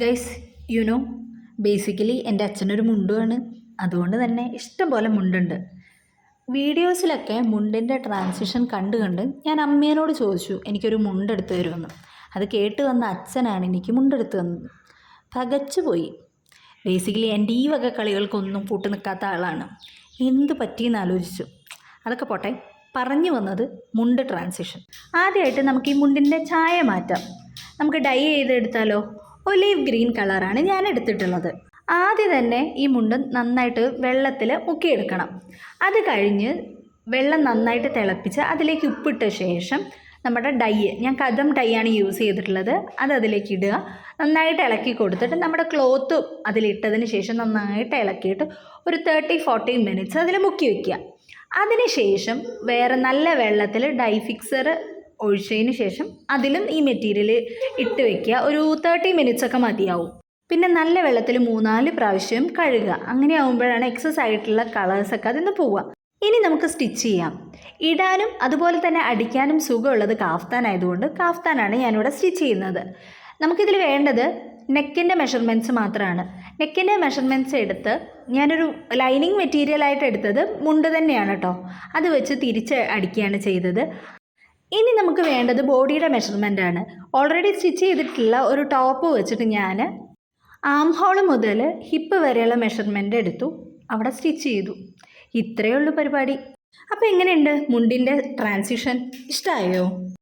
Guys you know basically എന്റെ അച്ഛനൊരു മുണ്ടുമാണ് അതുകൊണ്ട് തന്നെ ഇഷ്ടം പോലെ മുണ്ടുണ്ട്. വീഡിയോസിലൊക്കെ മുണ്ടിന്റെ ട്രാൻസിഷൻ കണ്ട് കണ്ട് ഞാൻ അമ്മേനോട് ചോദിച്ചു എനിക്കൊരു മുണ്ടെടുത്ത് തരുമെന്ന്. അത് കേട്ട് വന്ന അച്ഛനാണ് എനിക്ക് മുണ്ടെടുത്ത് തന്നത്. തകച്ചു പോയി. ബേസിക്കലി എന്റെ ഈ വക കളികൾക്കൊന്നും കൂട്ടു നിൽക്കാത്ത ആളാണ്. എന്ത് പറ്റിയെന്ന് ആലോചിച്ചു. അതൊക്കെ പോട്ടെ. പറഞ്ഞു വന്നത് മുണ്ട് ട്രാൻസിഷൻ ആദ്യമായിട്ട് നമുക്ക് ഈ മുണ്ടിന്റെ ചായ മാറ്റാം. നമുക്ക് ഡൈ ചെയ്തെടുത്താലോ? ഒലീവ് ഗ്രീൻ കളറാണ് ഞാൻ എടുത്തിട്ടുള്ളത്. ആദ്യം തന്നെ ഈ മുണ്ട് നന്നായിട്ട് വെള്ളത്തിൽ മുക്കിയെടുക്കണം. അത് കഴിഞ്ഞ് വെള്ളം നന്നായിട്ട് തിളപ്പിച്ച് അതിലേക്ക് ഉപ്പിട്ട ശേഷം നമ്മുടെ ഡൈ ഞാൻ കഥം ഡൈ ആണ് യൂസ് ചെയ്തിട്ടുള്ളത്. അത് അതിലേക്ക് ഇടുക. നന്നായിട്ട് ഇളക്കി കൊടുത്തിട്ട് നമ്മുടെ ക്ലോത്ത് അതിലിട്ടതിന് ശേഷം നന്നായിട്ട് ഇളക്കിയിട്ട് ഒരു തേർട്ടി ഫോർട്ടി മിനിറ്റ്സ് അതിൽ മുക്കി വയ്ക്കുക അതിനുശേഷം വേറെ നല്ല വെള്ളത്തിൽ ഡൈ ഫിക്സർ ഒഴിച്ചതിന് ശേഷം അതിലും ഈ മെറ്റീരിയൽ ഇട്ട് വെക്കുക. ഒരു തേർട്ടി മിനിറ്റ്സ് ഒക്കെ മതിയാവും. പിന്നെ നല്ല വെള്ളത്തിൽ മൂന്നാൽ പ്രാവശ്യം കഴുകുക. അങ്ങനെ ആകുമ്പോഴാണ് എക്സസ് ആയിട്ടുള്ള കളേഴ്സൊക്കെ അതിൽ നിന്ന് പോവുക. ഇനി നമുക്ക് സ്റ്റിച്ച് ചെയ്യാം. ഇടാനും അതുപോലെ തന്നെ അടിക്കാനും സുഖമുള്ളത് കാഫ്താൻ ആയതുകൊണ്ട് കാഫ്താനാണ് ഞാനിവിടെ സ്റ്റിച്ച് ചെയ്യുന്നത്. നമുക്കിതിൽ വേണ്ടത് നെക്കിന്റെ മെഷർമെന്റ്സ് മാത്രമാണ് നെക്കിന്റെ മെഷർമെന്റ്സ് എടുത്ത് ഞാനൊരു ലൈനിങ് മെറ്റീരിയലായിട്ട് എടുത്തത് മുണ്ട് തന്നെയാണ് കേട്ടോ അത് വെച്ച് തിരിച്ച് അടിക്കുകയാണ് ചെയ്തത്. ഇനി നമുക്ക് വേണ്ടത് ബോഡിയുടെ മെഷർമെന്റ് ആണ്. ഓൾറെഡി സ്റ്റിച്ച് ചെയ്തിട്ടുള്ള ഒരു ടോപ്പ് വെച്ചിട്ട് ഞാൻ ആം ഹോൾ മുതൽ ഹിപ്പ് വരെയുള്ള മെഷർമെന്റ് എടുത്തു. അവിടെ സ്റ്റിച്ച് ചെയ്തു. ഇത്രയേ ഉള്ളൂ പരിപാടി. അപ്പോൾ എങ്ങനെയുണ്ട് മുണ്ടിന്റെ ട്രാൻസിഷൻ ഇഷ്ടമായോ